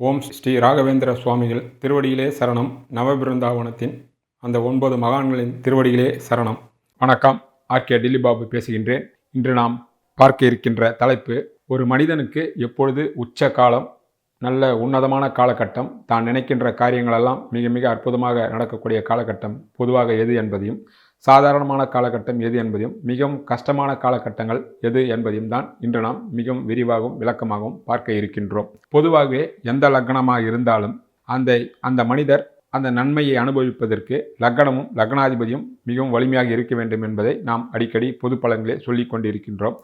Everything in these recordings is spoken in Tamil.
ஓம் ஸ்ரீ ராகவேந்திர சுவாமிகள் திருவடியிலே சரணம். நவபிருந்தாவனத்தின் அந்த ஒன்பது மகான்களின் திருவடியிலே சரணம். வணக்கம். ஆர்கே டில்லிபாபு பேசுகின்றேன். இன்று நாம் பார்க்க இருக்கின்ற தலைப்பு ஒரு மனிதனுக்கு எப்பொழுது உச்ச காலம் நல்ல உன்னதமான காலகட்டம் தான் நினைக்கின்ற காரியங்களெல்லாம் மிக மிக அற்புதமாக நடக்கக்கூடிய காலகட்டம் பொதுவாக எது என்பதையும் சாதாரணமான காலகட்டம் எது என்பதையும் மிகவும் கஷ்டமான காலகட்டங்கள் எது என்பதையும் தான் இன்று நாம் மிகவும் விரிவாகவும் விளக்கமாகவும் பார்க்க இருக்கின்றோம். பொதுவாகவே எந்த லக்னமாக இருந்தாலும் அந்த அந்த மனிதர் அந்த நன்மையை அனுபவிப்பதற்கு லக்னமும் லக்னாதிபதியும் மிகவும் வலிமையாக இருக்க வேண்டும் என்பதை நாம் அடிக்கடி பொது பலன்களே சொல்லிக் கொண்டிருக்கின்றோம்.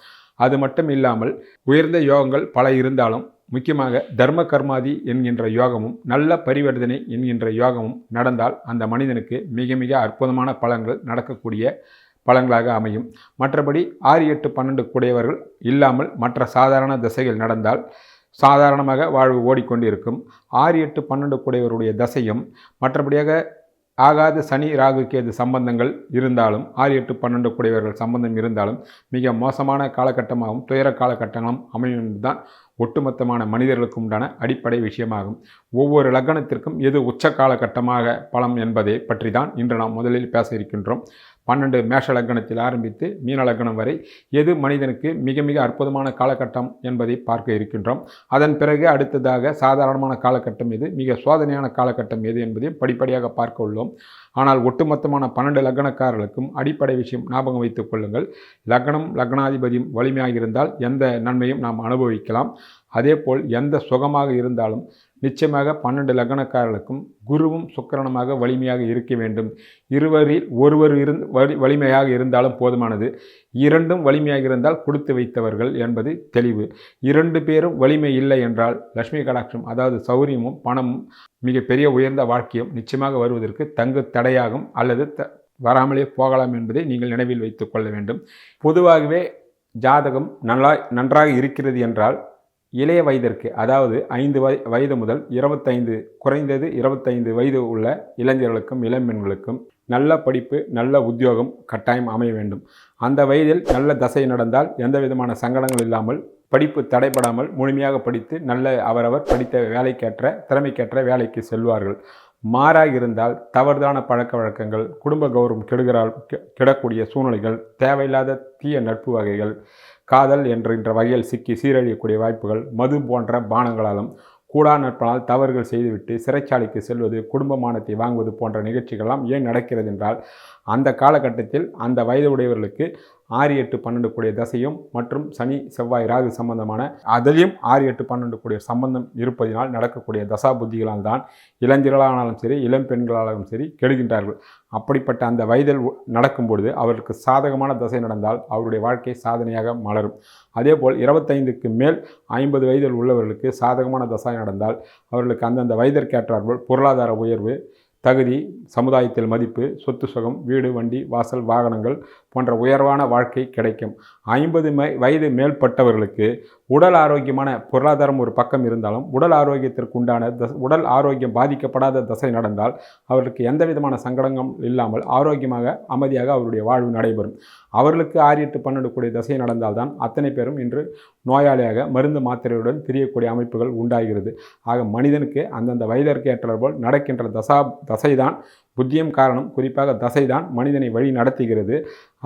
அது மட்டும் இல்லாமல் உயர்ந்த யோகங்கள் பல இருந்தாலும் முக்கியமாக தர்ம கர்மாதி என்கின்ற யோகமும் நல்ல பரிவர்த்தனை என்கின்ற யோகமும் நடந்தால் அந்த மனிதனுக்கு மிக மிக அற்புதமான பலன்கள் நடக்கக்கூடிய பலன்களாக அமையும். மற்றபடி ஆறு எட்டு பன்னெண்டு கூடியவர்கள் இல்லாமல் மற்ற சாதாரண திசைகள் நடந்தால் சாதாரணமாக வாழ்வு ஓடிக்கொண்டிருக்கும். ஆறு எட்டு பன்னெண்டு கூடியவருடைய தசையும் மற்றபடியாக ஆகாத சனி ராகு கேது சம்பந்தங்கள் இருந்தாலும் ஆறு எட்டு பன்னெண்டு கூடியவர்கள் சம்பந்தம் இருந்தாலும் மிக மோசமான காலகட்டமாகவும் துயர காலகட்டங்களும் அமையும் என்றுதான் ஒட்டுமொத்தமான மனிதர்களுக்கு உண்டான அடிப்படை விஷயமாகும். ஒவ்வொரு லக்னத்திற்கும் எது உச்ச காலகட்டமாக பலம் என்பதை பற்றி தான் இன்று நாம் முதலில் பேச இருக்கின்றோம். பன்னெண்டு மேஷ லக்னத்தில் ஆரம்பித்து மீன லக்னம் வரை எது மனிதனுக்கு மிக மிக அற்புதமான காலகட்டம் என்பதை பார்க்க இருக்கின்றோம். அதன் பிறகு அடுத்ததாக சாதாரணமான காலகட்டம் எது மிக சோதனையான காலகட்டம் எது என்பதையும் படிப்படியாக பார்க்க உள்ளோம். ஆனால் ஒட்டுமொத்தமான பன்னெண்டு லக்னக்காரர்களுக்கும் அடிப்படை விஷயம் ஞாபகம் வைத்துக் கொள்ளுங்கள். லக்னம் லக்னாதிபதியும் வலிமையாக இருந்தால் எந்த நன்மையும் நாம் அனுபவிக்கலாம். அதேபோல் எந்த சுகமாக இருந்தாலும் நிச்சயமாக பன்னெண்டு லக்னக்காரர்களுக்கும் குருவும் சுக்கரனுமாக வலிமையாக இருக்க வேண்டும். இருவரில் ஒருவர் இருந் வலி வலிமையாக இருந்தாலும் போதுமானது. இரண்டும் வலிமையாக இருந்தால் கொடுத்து வைத்தவர்கள் என்பது தெளிவு. இரண்டு பேரும் வலிமை இல்லை என்றால் லட்சுமி கடாட்சம் அதாவது சௌரியமும் பணமும் மிகப்பெரிய உயர்ந்த வாழ்க்கையும் நிச்சயமாக வருவதற்கு தங்கு தடையாகும் அல்லது த வராமலே போகலாம் என்பதை நீங்கள் நினைவில் வைத்துக் கொள்ள வேண்டும். பொதுவாகவே ஜாதகம் நல்லா நன்றாக இருக்கிறது என்றால் இளைய வயதிற்கு அதாவது ஐந்து வய வயது முதல் இருபத்தைந்து குறைந்தது இருபத்தைந்து வயது உள்ள இளைஞர்களுக்கும் இளம்பெண்களுக்கும் நல்ல படிப்பு நல்ல உத்தியோகம் கட்டாயம் அமைய வேண்டும். அந்த வயதில் நல்ல தசை நடந்தால் எந்த விதமான சங்கடங்கள் இல்லாமல் படிப்பு தடைபடாமல் முழுமையாக படித்து நல்ல அவரவர் படித்த வேலைக்கேற்ற திறமைக்கேற்ற வேலைக்கு செல்வார்கள். மாறாக இருந்தால் தவறுதான பழக்க வழக்கங்கள் குடும்ப கௌரவம் கெடுகிறால் கெடக்கூடிய சூழ்நிலைகள் தேவையில்லாத தீய நட்பு வகைகள் காதல் என்கின்ற வகையில் சிக்கி சீரழியக்கூடிய வாய்ப்புகள் மது போன்ற பானங்களாலும் கூடா நட்பனால் தவறுகள் செய்துவிட்டு சிறைச்சாலைக்கு செல்வது குடும்பமானத்தை வாங்குவது போன்ற நிகழ்ச்சிகள்லாம் ஏன் நடக்கிறது என்றால் அந்த காலகட்டத்தில் அந்த வயது உடையவர்களுக்கு ஆறு எட்டு பன்னெண்டு கூடிய தசையும் மற்றும் சனி செவ்வாய் ராகு சம்பந்தமான அதிலையும் ஆறு எட்டு பன்னெண்டு கூடிய சம்பந்தம் இருப்பதினால் நடக்கக்கூடிய தசா புத்திகளால் தான் இளைஞர்களானாலும் சரி இளம் பெண்களாலும் சரி கெடுகின்றார்கள். அப்படிப்பட்ட அந்த வயதில் நடக்கும் பொழுது அவருக்கு சாதகமான தசை நடந்தால் அவருடைய வாழ்க்கை சாதனையாக மலரும். அதேபோல் இருபத்தைந்துக்கு மேல் ஐம்பது வயதில் உள்ளவர்களுக்கு சாதகமான தசை நடந்தால் அவர்களுக்கு அந்தந்த வயதிற்கேற்றார்கள் பொருளாதார உயர்வு தகுதி சமுதாயத்தில் மதிப்பு சொத்து சுகம் வீடு வண்டி வாசல் வாகனங்கள் போன்ற உயர்வான வாழ்க்கை கிடைக்கும். ஐம்பது மை வயது மேற்பட்டவர்களுக்கு உடல் ஆரோக்கியமான பொருளாதாரம் ஒரு பக்கம் இருந்தாலும் உடல் ஆரோக்கியத்திற்கு உண்டான த உடல் ஆரோக்கியம் பாதிக்கப்படாத தசை நடந்தால் அவர்களுக்கு எந்த விதமான சங்கடங்கள் இல்லாமல் ஆரோக்கியமாக அமைதியாக அவருடைய வாழ்வு நடைபெறும். அவர்களுக்கு ஆறு எட்டு பன்னெண்டு கூடிய தசை நடந்தால்தான் அத்தனை பேரும் இன்று நோயாளியாக மருந்து மாத்திரையுடன் பிரியக்கூடிய அமைப்புகள் உண்டாகிறது. ஆக மனிதனுக்கு அந்தந்த வயதிற்கு ஏற்றபோல் நடக்கின்ற தசா தசைதான் புத்தியம் காரணம். குறிப்பாக தசைதான் மனிதனை வழி நடத்துகிறது.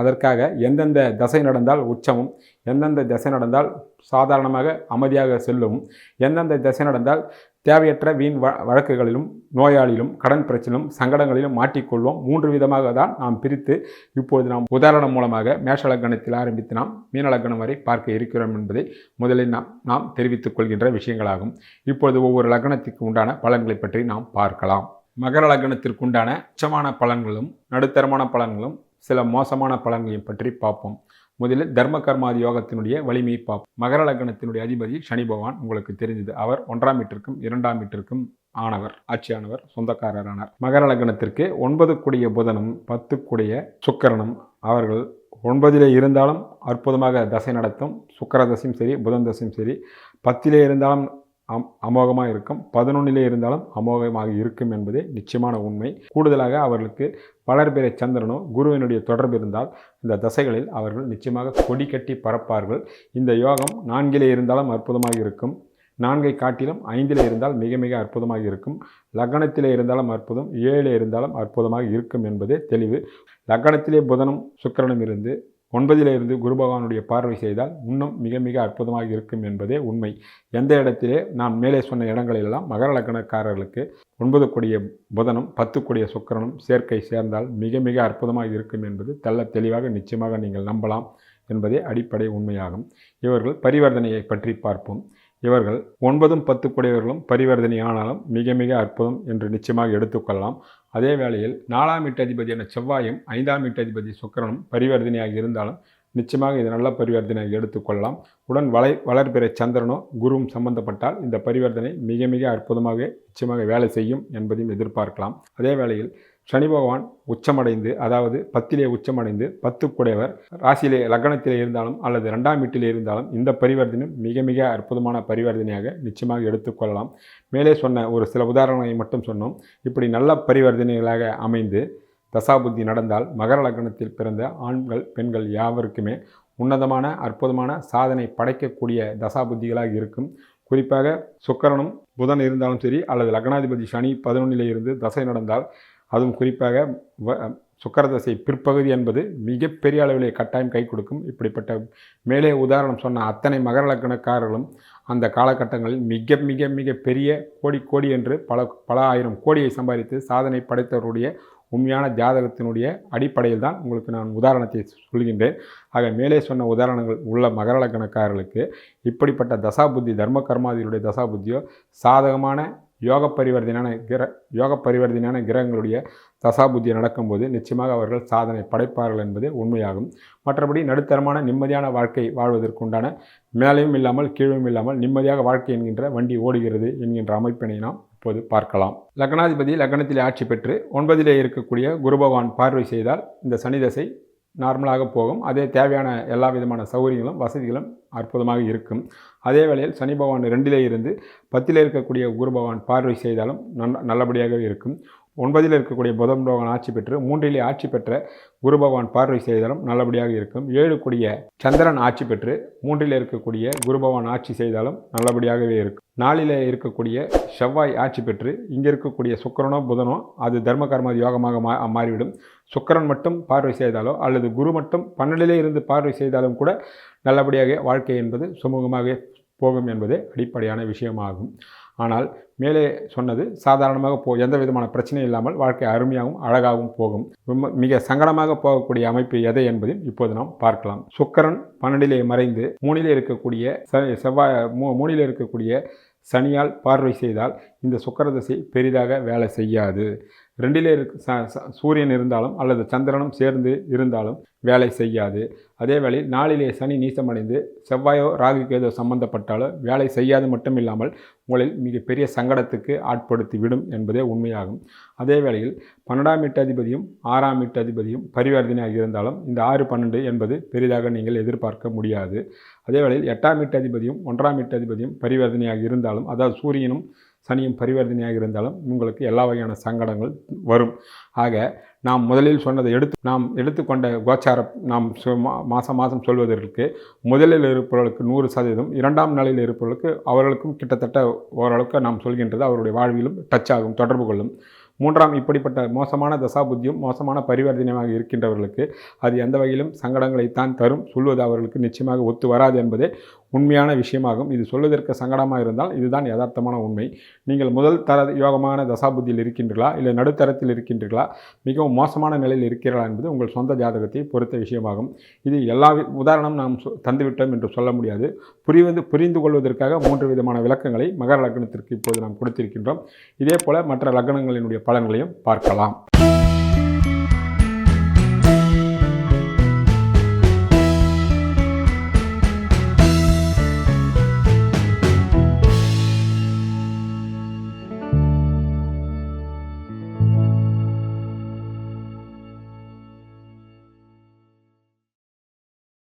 அதற்காக எந்தெந்த தசை நடந்தால் உச்சமும் எந்தெந்த தசை நடந்தால் சாதாரணமாக அமைதியாக செல்லும். எந்தெந்த திசை நடந்தால் தேவையற்ற வீண் வ வழக்குகளிலும் நோயாளியிலும் கடன் பிரச்சனையும் சங்கடங்களிலும் மாட்டிக்கொள்வோம். மூன்று விதமாக தான் நாம் பிரித்து இப்பொழுது நாம் உதாரணம் மூலமாக மேஷலக்கணத்தில் ஆரம்பித்து நாம் மீனலக்கணம் வரை பார்க்க இருக்கிறோம் என்பதை முதலில் நாம் நாம் தெரிவித்துக் கொள்கின்ற விஷயங்களாகும். இப்பொழுது ஒவ்வொரு லக்னத்திற்கு உண்டான பலன்களை பற்றி நாம் பார்க்கலாம். மகர லக்னத்திற்குண்டான உச்சமான பலன்களும் நடுத்தரமான பலன்களும் சில மோசமான பலன்களையும் பற்றி பார்ப்போம். முதலில் தர்ம கர்மாதி யோகத்தினுடைய வலிமையை பார்ப்போம். மகர லக்னத்தினுடைய அதிபதி சனி பகவான் உங்களுக்கு தெரிஞ்சது அவர் ஒன்றாம் வீட்டிற்கும் இரண்டாம் வீட்டிற்கும் ஆனவர் ஆட்சியானவர் சொந்தக்காரரானார். மகர லக்னத்திற்கு ஒன்பது கூடிய புதனும் பத்து கூடிய சுக்கரனும். அவர்கள் ஒன்பதிலே இருந்தாலும் அற்புதமாக தசை நடத்தும். சுக்கர தசையும் சரி புதன் தசையும் சரி பத்திலே இருந்தாலும் அம் அமோகமாக இருக்கும் பதினொன்னிலே இருந்தாலும் அமோகமாக இருக்கும் என்பதே நிச்சயமான உண்மை. கூடுதலாக அவர்களுக்கு வளர்பிறை சந்திரனோ குருவினுடைய தொடர்பு இருந்தால் இந்த தசைகளில் அவர்கள் நிச்சயமாக கொடி கட்டி பறப்பார்கள். இந்த யோகம் நான்கிலே இருந்தாலும் அற்புதமாக இருக்கும். நான்கை காட்டிலும் ஐந்தில் இருந்தால் மிக மிக அற்புதமாக இருக்கும். லக்னத்திலே இருந்தாலும் அற்புதம் ஏழில் இருந்தாலும் அற்புதமாக இருக்கும் என்பதே தெளிவு. லக்னத்திலே புதனும் சுக்கிரனும் இருந்து ஒன்பதிலிருந்து குரு பகவானுடைய பார்வை செய்தால் இன்னும் மிக மிக அற்புதமாக இருக்கும் என்பதே உண்மை. எந்த இடத்திலே நான் மேலே சொன்ன இடங்களிலெல்லாம் மகர லக்கணக்காரர்களுக்கு ஒன்பது கொடிய புதனும் பத்து கொடிய சுக்கிரனும் சேர்க்கை சேர்ந்தால் மிக மிக அற்புதமாக இருக்கும் என்பது தெல்ல தெளிவாக நிச்சயமாக நீங்கள் நம்பலாம் என்பதே அடிப்படை உண்மையாகும். இவர்கள் பரிவர்த்தனையை பற்றி பார்ப்போம். இவர்கள் ஒன்பதும் பத்து குடையவர்களும் பரிவர்த்தனை ஆனாலும் மிக மிக அற்புதம் என்று நிச்சயமாக எடுத்துக்கொள்ளலாம். அதே வேளையில் நாலாம் வீட்டதிபதியான செவ்வாயும் ஐந்தாம் வீட்டதிபதி சுக்கரனும் பரிவர்த்தனையாக இருந்தாலும் நிச்சயமாக இது நல்ல பரிவர்த்தனையாக எடுத்துக்கொள்ளலாம் உடன் வளை வளர்பிற சந்திரனோ குருவும் சம்பந்தப்பட்டால் இந்த பரிவர்த்தனை மிக மிக அற்புதமாக நிச்சயமாக வேலை செய்யும் என்பதையும் எதிர்பார்க்கலாம். அதே வேளையில் சனி பகவான் உச்சமடைந்து அதாவது பத்திலே உச்சமடைந்து பத்து குடையவர் ராசியிலே லக்னத்திலே இருந்தாலும் அல்லது ரெண்டாம் வீட்டிலே இருந்தாலும் இந்த பரிவர்த்தனை மிக மிக அற்புதமான பரிவர்த்தனையாக நிச்சயமாக எடுத்துக்கொள்ளலாம். மேலே சொன்ன ஒரு சில உதாரணங்களை மட்டும் சொன்னோம். இப்படி நல்ல பரிவர்த்தனைகளாக அமைந்து தசாபுத்தி நடந்தால் மகர லக்னத்தில் பிறந்த ஆண்கள் பெண்கள் யாவருக்குமே உன்னதமான அற்புதமான சாதனை படைக்கக்கூடிய தசாபுத்திகளாக இருக்கும். குறிப்பாக சுக்கரனும் புதன் இருந்தாலும் சரி அல்லது லக்னாதிபதி சனி பதினொன்றிலே இருந்து தசை நடந்தால் அதுவும் குறிப்பாக சுக்கரதசை பிற்பகுதி என்பது மிகப்பெரிய அளவிலே கட்டாயம் கை கொடுக்கும். இப்படிப்பட்ட மேலே உதாரணம் சொன்ன அத்தனை மகர லக்கணக்காரர்களும் அந்த காலகட்டங்களில் மிக மிக மிக பெரிய கோடி கோடி என்று பல பல ஆயிரம் கோடியை சம்பாதித்து சாதனை படைத்தவருடைய உண்மையான ஜாதகத்தினுடைய அடிப்படையில் தான் உங்களுக்கு நான் உதாரணத்தை சொல்கின்றேன். ஆக மேலே சொன்ன உதாரணங்கள் உள்ள மகர லக்கணக்காரர்களுக்கு இப்படிப்பட்ட தசாபுத்தி தர்ம கர்மாதிகளுடைய தசாபுத்தியோ சாதகமான யோக பரிவர்த்தனையான கிர யோக பரிவர்த்தனையான கிரகங்களுடைய தசாபுத்தி நடக்கும்போது நிச்சயமாக அவர்கள் சாதனை படைப்பார்கள் என்பது உண்மையாகும். மற்றபடி நடுத்தரமான நிம்மதியான வாழ்க்கை வாழ்வதற்குண்டான மேலையும் இல்லாமல் கீழும் இல்லாமல் நிம்மதியாக வாழ்க்கை என்கின்ற வண்டி ஓடுகிறது என்கின்ற அமைப்பினை நாம் இப்போது பார்க்கலாம். லக்னாதிபதி லக்னத்திலே ஆட்சி பெற்று ஒன்பதிலே இருக்கக்கூடிய குரு பகவான் பார்வை செய்தால் இந்த சனி தசை நார்மலாக போகும். அதே தேவையான எல்லா விதமான சௌகரியங்களும் வசதிகளும் அற்புதமாக இருக்கும். அதே வேளையில் சனி பகவான் ரெண்டிலே இருந்து பத்தில் இருக்கக்கூடிய குரு பகவான் பார்வை செய்தாலும் நல்ல நல்லபடியாக இருக்கும். ஒன்பதில் இருக்கக்கூடிய புதன் பகவான் ஆட்சி பெற்று மூன்றிலே ஆட்சி பெற்ற குரு பகவான் பார்வை செய்தாலும் நல்லபடியாக இருக்கும். ஏழு கூடிய சந்திரன் ஆட்சி பெற்று மூன்றில் இருக்கக்கூடிய குரு பகவான் ஆட்சி செய்தாலும் நல்லபடியாகவே இருக்கும். நாளில் இருக்கக்கூடிய செவ்வாய் ஆட்சி பெற்று இங்கே இருக்கக்கூடிய சுக்கரனோ புதனோ அது தர்ம கர்ம யோகமாக மா மாறிவிடும். சுக்கரன் மட்டும் பார்வை செய்தாலோ அல்லது குரு மட்டும் பன்னெண்டிலே இருந்து பார்வை செய்தாலும் கூட நல்லபடியாக வாழ்க்கை என்பது சுமூகமாக போகும் என்பதே அடிப்படையான விஷயமாகும். ஆனால் மேலே சொன்னது சாதாரணமாக போ எந்த விதமான பிரச்சனையும் இல்லாமல் வாழ்க்கை அருமையாகவும் அழகாகவும் போகும். மிக சங்கடமாக போகக்கூடிய அமைப்பு எதை என்பதையும் இப்போது நாம் பார்க்கலாம். சுக்கரன் பன்னெண்டிலே மறைந்து மூணிலே இருக்கக்கூடிய செவ்வாய் மூ மூணிலே இருக்கக்கூடிய சனியால் பார்வை செய்தால் இந்த சுக்கர திசை பெரிதாக வேலை செய்யாது. ரெண்டிலே இருக்கு. சூரியன் இருந்தாலும் அல்லது சந்திரனும் சேர்ந்து இருந்தாலும் வேலை செய்யாது. அதே வேளையில் நாளிலே சனி நீசமடைந்து செவ்வாயோ ராகு கேதோ சம்பந்தப்பட்டாலோ வேலை செய்யாது மட்டும் இல்லாமல் உங்களில் மிகப்பெரிய சங்கடத்துக்கு ஆட்படுத்தி விடும் என்பதே உண்மையாகும். அதே வேளையில் பன்னெண்டாம் வீட்டு அதிபதியும் ஆறாம் வீட்டு அதிபதியும் பரிவர்த்தனையாக இருந்தாலும் இந்த ஆறு பன்னெண்டு என்பது பெரிதாக நீங்கள் எதிர்பார்க்க முடியாது. அதே வேளையில் எட்டாம் வீட்டு அதிபதியும் ஒன்றாம் வீட்டு அதிபதியும் பரிவர்த்தனையாக இருந்தாலும் அதாவது சூரியனும் சனியும் பரிவர்த்தனையாக இருந்தாலும் உங்களுக்கு எல்லா வகையான சங்கடங்கள் வரும். ஆக நாம் முதலில் சொன்னதை எடுத்து நாம் எடுத்துக்கொண்ட கோச்சார நாம் மாதம் மாதம் சொல்வதற்கு முதலில் இருப்பவர்களுக்கு நூறு சதவீதம் இரண்டாம் நிலையில் இருப்பவர்களுக்கு அவர்களுக்கும் கிட்டத்தட்ட ஓரளவுக்கு நாம் சொல்கின்றது அவருடைய வாழ்விலும் டச் ஆகும் தொடர்பு கொள்ளும். மூன்றாம் இப்படிப்பட்ட மோசமான தசாபுத்தியும் மோசமான பரிவர்த்தனையாக இருக்கின்றவர்களுக்கு அது எந்த வகையிலும் சங்கடங்களைத்தான் தரும் சொல்வது அவர்களுக்கு நிச்சயமாக ஒத்து வராது என்பதே உண்மையான விஷயமாகும். இது சொல்வதற்கு சங்கடமாக இருந்தால் இதுதான் யதார்த்தமான உண்மை. நீங்கள் முதல் தர யோகமான தசாபுத்தியில் இருக்கின்றீர்களா? இல்லை நடுத்தரத்தில் இருக்கின்றீர்களா? மிகவும் மோசமான நிலையில் இருக்கிறீர்களா என்பது உங்கள் சொந்த ஜாதகத்தை பொறுத்த விஷயமாகும். இது எல்லா உதாரணம் நாம் தந்துவிட்டோம் என்று சொல்ல முடியாது. புரிவது புரிந்து கொள்வதற்காக மூன்று விதமான விளக்கங்களை மகர லக்னத்திற்கு இப்போது நாம் கொடுத்திருக்கின்றோம். இதே போல மற்ற லக்னங்களினுடைய பலன்களையும் பார்க்கலாம்.